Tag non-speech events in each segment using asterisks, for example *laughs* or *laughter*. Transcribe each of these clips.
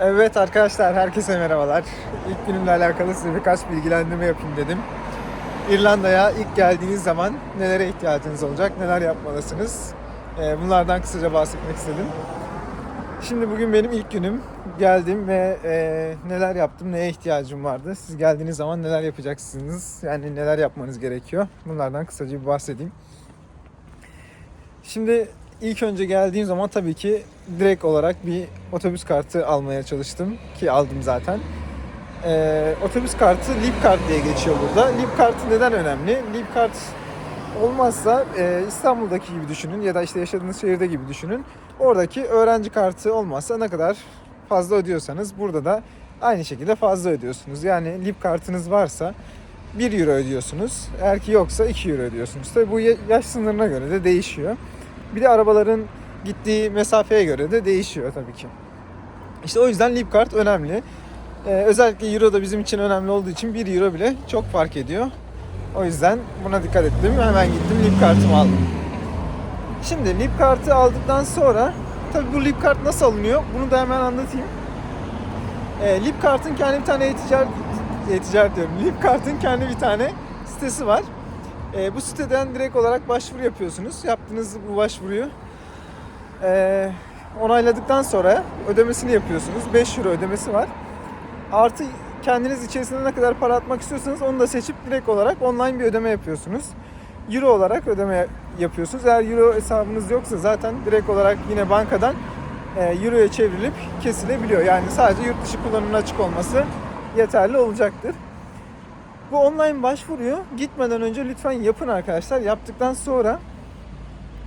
Evet arkadaşlar herkese merhabalar. İlk günümle alakalı size birkaç bilgilendirme yapayım dedim. İrlanda'ya ilk geldiğiniz zaman nelere ihtiyacınız olacak, neler yapmalısınız? Ee, Bunlardan kısaca bahsetmek istedim. Şimdi bugün benim ilk günüm. Geldim ve e, neler yaptım, neye ihtiyacım vardı? Siz geldiğiniz zaman neler yapacaksınız? Yani neler yapmanız gerekiyor? Bunlardan kısaca bir bahsedeyim. Şimdi ilk önce geldiğim zaman tabii ki direkt olarak bir otobüs kartı almaya çalıştım ki aldım zaten. Ee, otobüs kartı Leap kart diye geçiyor burada. Leap kartı neden önemli? Leap kart olmazsa e, İstanbul'daki gibi düşünün ya da işte yaşadığınız şehirde gibi düşünün. Oradaki öğrenci kartı olmazsa ne kadar fazla ödüyorsanız burada da aynı şekilde fazla ödüyorsunuz. Yani Leap kartınız varsa 1 euro ödüyorsunuz. Eğer ki yoksa 2 euro ödüyorsunuz. Tabii bu ya- yaş sınırına göre de değişiyor. Bir de arabaların gittiği mesafeye göre de değişiyor tabii ki. İşte o yüzden Leap kart önemli. Ee, özellikle euro da bizim için önemli olduğu için 1 euro bile çok fark ediyor. O yüzden buna dikkat ettim. Hemen gittim Leap kartımı aldım. Şimdi Leap kartı aldıktan sonra tabii bu Leap kart nasıl alınıyor? Bunu da hemen anlatayım. E, Leap kartın kendi bir tane e-ticaret, e-ticaret diyorum. Leap kartın kendi bir tane sitesi var. E, bu siteden direkt olarak başvuru yapıyorsunuz. Yaptığınız bu başvuruyu e, onayladıktan sonra ödemesini yapıyorsunuz. 5 euro ödemesi var. Artı kendiniz içerisine ne kadar para atmak istiyorsanız onu da seçip direkt olarak online bir ödeme yapıyorsunuz. Euro olarak ödeme yapıyorsunuz. Eğer euro hesabınız yoksa zaten direkt olarak yine bankadan e, euroya çevrilip kesilebiliyor. Yani sadece yurt dışı kullanımına açık olması yeterli olacaktır. Bu online başvuruyu gitmeden önce lütfen yapın arkadaşlar. Yaptıktan sonra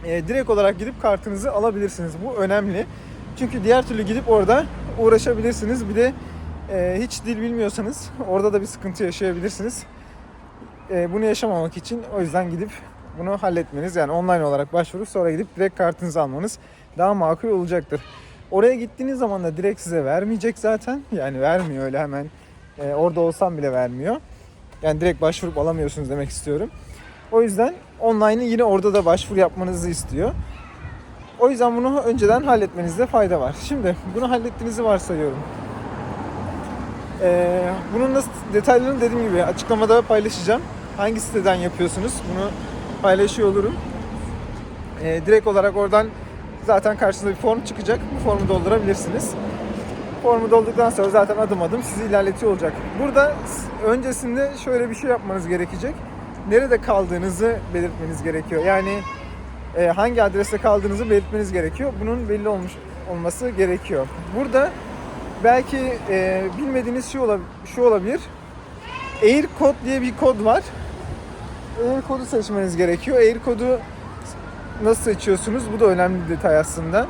e, direkt olarak gidip kartınızı alabilirsiniz. Bu önemli. Çünkü diğer türlü gidip orada uğraşabilirsiniz. Bir de e, hiç dil bilmiyorsanız orada da bir sıkıntı yaşayabilirsiniz. E, bunu yaşamamak için o yüzden gidip bunu halletmeniz yani online olarak başvurup sonra gidip direkt kartınızı almanız daha makul olacaktır. Oraya gittiğiniz zaman da direkt size vermeyecek zaten. Yani vermiyor öyle hemen. E, orada olsam bile vermiyor. Yani direkt başvurup alamıyorsunuz demek istiyorum. O yüzden online'ı yine orada da başvuru yapmanızı istiyor. O yüzden bunu önceden halletmenizde fayda var. Şimdi bunu hallettiğinizi varsayıyorum. Ee, bunun nasıl detaylarını dediğim gibi açıklamada paylaşacağım. Hangi siteden yapıyorsunuz bunu paylaşıyor olurum. Ee, direkt olarak oradan zaten karşınıza bir form çıkacak. Bu formu doldurabilirsiniz. Formu doldurduktan sonra zaten adım adım sizi ilerletiyor olacak. Burada öncesinde şöyle bir şey yapmanız gerekecek. Nerede kaldığınızı belirtmeniz gerekiyor. Yani e, hangi adreste kaldığınızı belirtmeniz gerekiyor. Bunun belli olmuş olması gerekiyor. Burada belki e, bilmediğiniz şu, olab- şu olabilir. Air kod diye bir kod var. Air kodu seçmeniz gerekiyor. Air kodu nasıl seçiyorsunuz? Bu da önemli bir detay aslında.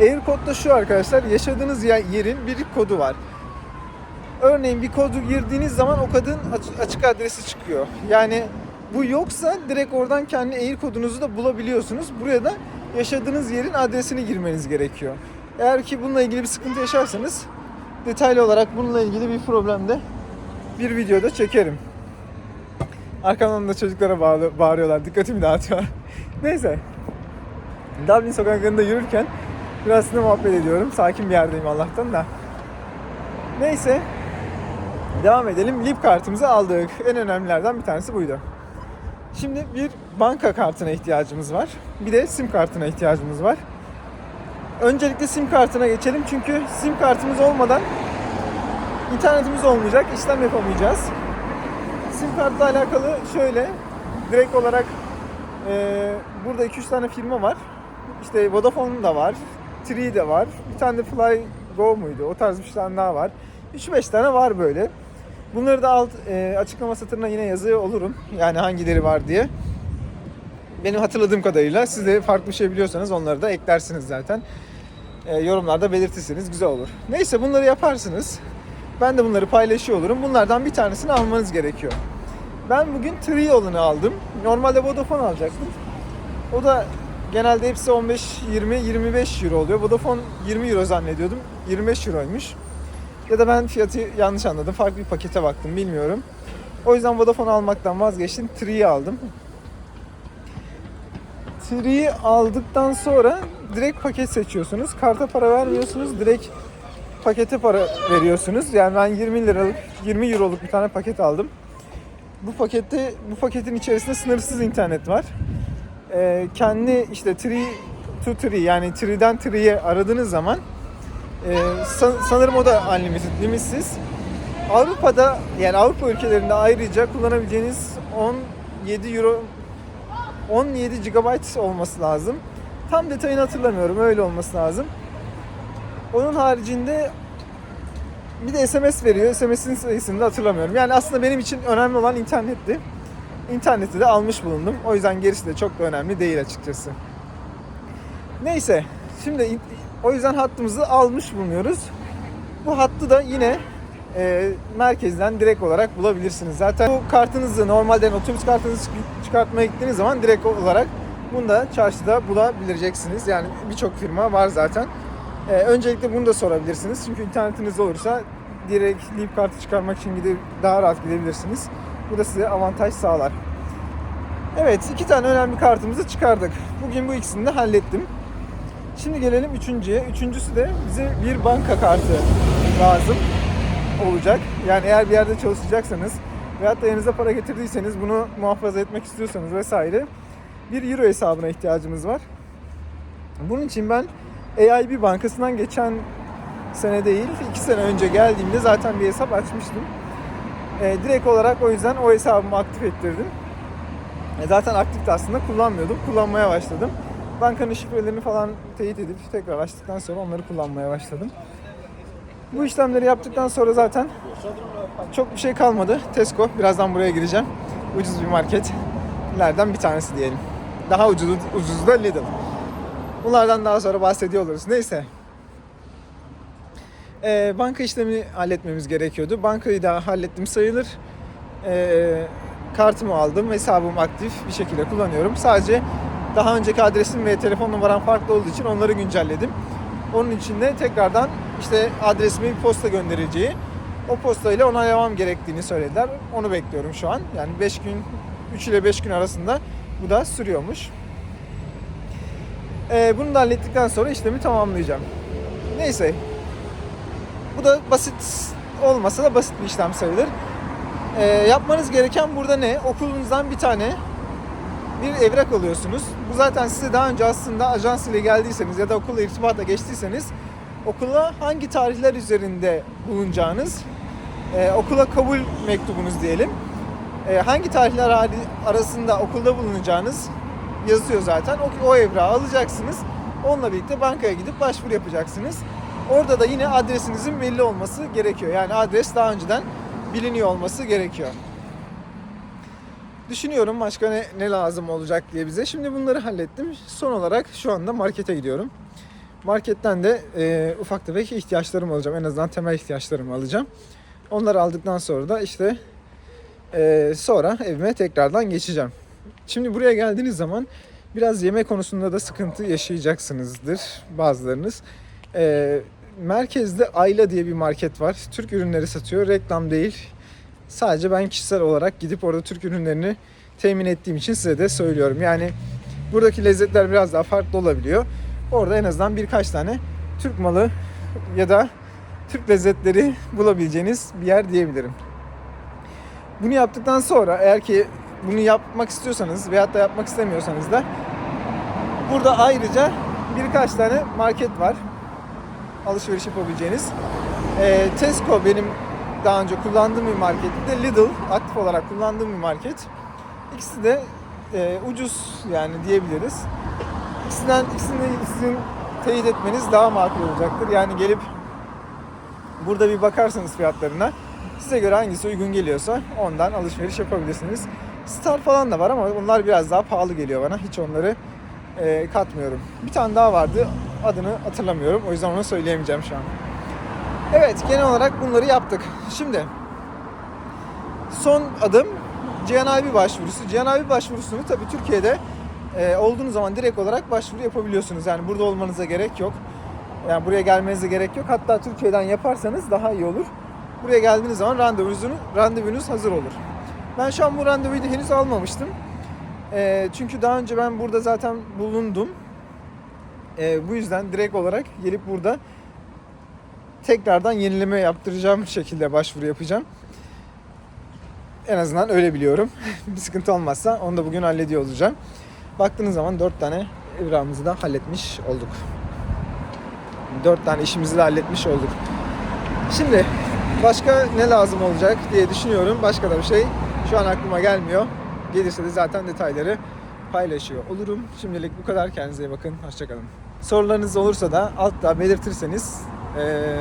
Air kod da şu arkadaşlar. Yaşadığınız yer- yerin bir kodu var. Örneğin bir kodu girdiğiniz zaman o aç- açık adresi çıkıyor. Yani bu yoksa direkt oradan kendi air kodunuzu da bulabiliyorsunuz. Buraya da yaşadığınız yerin adresini girmeniz gerekiyor. Eğer ki bununla ilgili bir sıkıntı yaşarsanız detaylı olarak bununla ilgili bir problemde bir videoda çekerim. Arkamdan da çocuklara bağırıyorlar. Dikkatimi dağıtıyorlar. *laughs* Neyse. Dublin sokaklarında yürürken biraz sizinle muhabbet ediyorum. Sakin bir yerdeyim Allah'tan da. Neyse. Devam edelim. Lip kartımızı aldık. En önemlilerden bir tanesi buydu. Şimdi bir banka kartına ihtiyacımız var. Bir de sim kartına ihtiyacımız var. Öncelikle sim kartına geçelim çünkü sim kartımız olmadan internetimiz olmayacak, işlem yapamayacağız. Sim kartla alakalı şöyle direkt olarak e, burada 2-3 tane firma var. İşte Vodafone da var, Tree de var, bir tane de Fly Go muydu? O tarz bir tane daha var. 3-5 tane var böyle. Bunları da alt e, açıklama satırına yine yazıyor olurum. Yani hangileri var diye. Benim hatırladığım kadarıyla siz de farklı şey biliyorsanız onları da eklersiniz zaten. E, yorumlarda belirtirseniz güzel olur. Neyse bunları yaparsınız. Ben de bunları paylaşıyor olurum. Bunlardan bir tanesini almanız gerekiyor. Ben bugün Tree olanı aldım. Normalde Vodafone alacaktım. O da genelde hepsi 15, 20, 25 euro oluyor. Vodafone 20 euro zannediyordum. 25 euroymuş. Ya da ben fiyatı yanlış anladım. Farklı bir pakete baktım bilmiyorum. O yüzden Vodafone almaktan vazgeçtim. Tree'yi aldım. Tree'yi aldıktan sonra direkt paket seçiyorsunuz. Karta para vermiyorsunuz. Direkt pakete para veriyorsunuz. Yani ben 20 liralık 20 euroluk bir tane paket aldım. Bu pakette bu paketin içerisinde sınırsız internet var. Ee, kendi işte 3 to 3 yani 3'den 3'ye aradığınız zaman e, san- sanırım o da unlimited, limitsiz. Avrupa'da yani Avrupa ülkelerinde ayrıca kullanabileceğiniz 17 euro 17 GB olması lazım. Tam detayını hatırlamıyorum. Öyle olması lazım. Onun haricinde bir de SMS veriyor. SMS'in sayısını da hatırlamıyorum. Yani aslında benim için önemli olan internetti. İnterneti de almış bulundum. O yüzden gerisi de çok da önemli değil açıkçası. Neyse. Şimdi o yüzden hattımızı almış bulunuyoruz. Bu hattı da yine e, merkezden direkt olarak bulabilirsiniz. Zaten bu kartınızı normalden otobüs kartınızı çık- çıkartmaya gittiğiniz zaman direkt olarak bunu da çarşıda bulabileceksiniz. Yani birçok firma var zaten. E, öncelikle bunu da sorabilirsiniz. Çünkü internetiniz olursa direkt Leap kartı çıkarmak için gidip daha rahat gidebilirsiniz. Bu da size avantaj sağlar. Evet, iki tane önemli kartımızı çıkardık. Bugün bu ikisini de hallettim. Şimdi gelelim üçüncüye. Üçüncüsü de bize bir banka kartı lazım olacak. Yani eğer bir yerde çalışacaksanız veyahut da yanınıza para getirdiyseniz bunu muhafaza etmek istiyorsanız vesaire bir euro hesabına ihtiyacımız var. Bunun için ben AIB bankasından geçen sene değil, iki sene önce geldiğimde zaten bir hesap açmıştım. Ee, direkt olarak o yüzden o hesabımı aktif ettirdim. E, zaten aktifti aslında kullanmıyordum. Kullanmaya başladım. Bankanın şifrelerini falan teyit edip tekrar açtıktan sonra onları kullanmaya başladım. Bu işlemleri yaptıktan sonra zaten çok bir şey kalmadı. Tesco, birazdan buraya gireceğim. Ucuz bir marketlerden bir tanesi diyelim. Daha ucuz, ucuz da Lidl. Bunlardan daha sonra bahsediyor oluruz. Neyse. Ee, banka işlemini halletmemiz gerekiyordu. Bankayı da hallettim sayılır. Ee, kartımı aldım. Hesabım aktif bir şekilde kullanıyorum. Sadece daha önceki adresim ve telefon numaram farklı olduğu için onları güncelledim. Onun için de tekrardan işte adresime bir posta göndereceği, o postayla onaylamam gerektiğini söylediler. Onu bekliyorum şu an. Yani 5 gün, 3 ile 5 gün arasında bu da sürüyormuş. Ee, bunu da hallettikten sonra işlemi tamamlayacağım. Neyse. Bu da basit olmasa da basit bir işlem sayılır. Ee, yapmanız gereken burada ne? Okulunuzdan bir tane bir evrak alıyorsunuz. Bu zaten size daha önce aslında ajans ile geldiyseniz ya da okulla irtibata geçtiyseniz okula hangi tarihler üzerinde bulunacağınız, e, okula kabul mektubunuz diyelim. E, hangi tarihler arasında okulda bulunacağınız yazıyor zaten. O, o evrağı alacaksınız. Onunla birlikte bankaya gidip başvuru yapacaksınız. Orada da yine adresinizin belli olması gerekiyor. Yani adres daha önceden biliniyor olması gerekiyor. Düşünüyorum başka ne, ne lazım olacak diye bize. Şimdi bunları hallettim. Son olarak şu anda markete gidiyorum. Marketten de e, ufak tefek ihtiyaçlarımı alacağım. En azından temel ihtiyaçlarımı alacağım. Onları aldıktan sonra da işte e, sonra evime tekrardan geçeceğim. Şimdi buraya geldiğiniz zaman biraz yeme konusunda da sıkıntı yaşayacaksınızdır bazılarınız. E, merkezde Ayla diye bir market var. Türk ürünleri satıyor. Reklam değil. Sadece ben kişisel olarak gidip orada Türk ürünlerini temin ettiğim için size de söylüyorum. Yani buradaki lezzetler biraz daha farklı olabiliyor. Orada en azından birkaç tane Türk malı ya da Türk lezzetleri bulabileceğiniz bir yer diyebilirim. Bunu yaptıktan sonra eğer ki bunu yapmak istiyorsanız veyahut da yapmak istemiyorsanız da burada ayrıca birkaç tane market var. Alışveriş yapabileceğiniz. Ee, Tesco benim daha önce kullandığım bir market. Bir de Lidl aktif olarak kullandığım bir market. İkisi de e, ucuz yani diyebiliriz. İkisinden ikisini sizin teyit etmeniz daha makul olacaktır. Yani gelip burada bir bakarsanız fiyatlarına size göre hangisi uygun geliyorsa ondan alışveriş yapabilirsiniz. Star falan da var ama onlar biraz daha pahalı geliyor bana. Hiç onları e, katmıyorum. Bir tane daha vardı. Adını hatırlamıyorum. O yüzden onu söyleyemeyeceğim şu an. Evet genel olarak bunları yaptık. Şimdi son adım GNIB başvurusu. GNIB başvurusunu tabii Türkiye'de e, olduğunuz zaman direkt olarak başvuru yapabiliyorsunuz. Yani burada olmanıza gerek yok. Yani buraya gelmenize gerek yok. Hatta Türkiye'den yaparsanız daha iyi olur. Buraya geldiğiniz zaman randevunuz, randevunuz hazır olur. Ben şu an bu randevuyu da henüz almamıştım. E, çünkü daha önce ben burada zaten bulundum. E, bu yüzden direkt olarak gelip burada tekrardan yenileme yaptıracağım şekilde başvuru yapacağım. En azından öyle biliyorum. *laughs* bir sıkıntı olmazsa onu da bugün hallediyor olacağım. Baktığınız zaman 4 tane evrağımızı da halletmiş olduk. 4 tane işimizi de halletmiş olduk. Şimdi başka ne lazım olacak diye düşünüyorum. Başka da bir şey şu an aklıma gelmiyor. Gelirse de zaten detayları paylaşıyor olurum. Şimdilik bu kadar. Kendinize iyi bakın. Hoşçakalın. Sorularınız olursa da altta belirtirseniz eee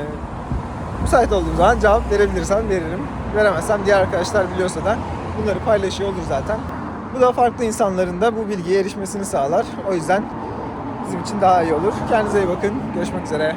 müsait olduğum zaman cevap verebilirsem veririm. Veremezsem diğer arkadaşlar biliyorsa da bunları paylaşıyor olur zaten. Bu da farklı insanların da bu bilgiye erişmesini sağlar. O yüzden bizim için daha iyi olur. Kendinize iyi bakın. Görüşmek üzere.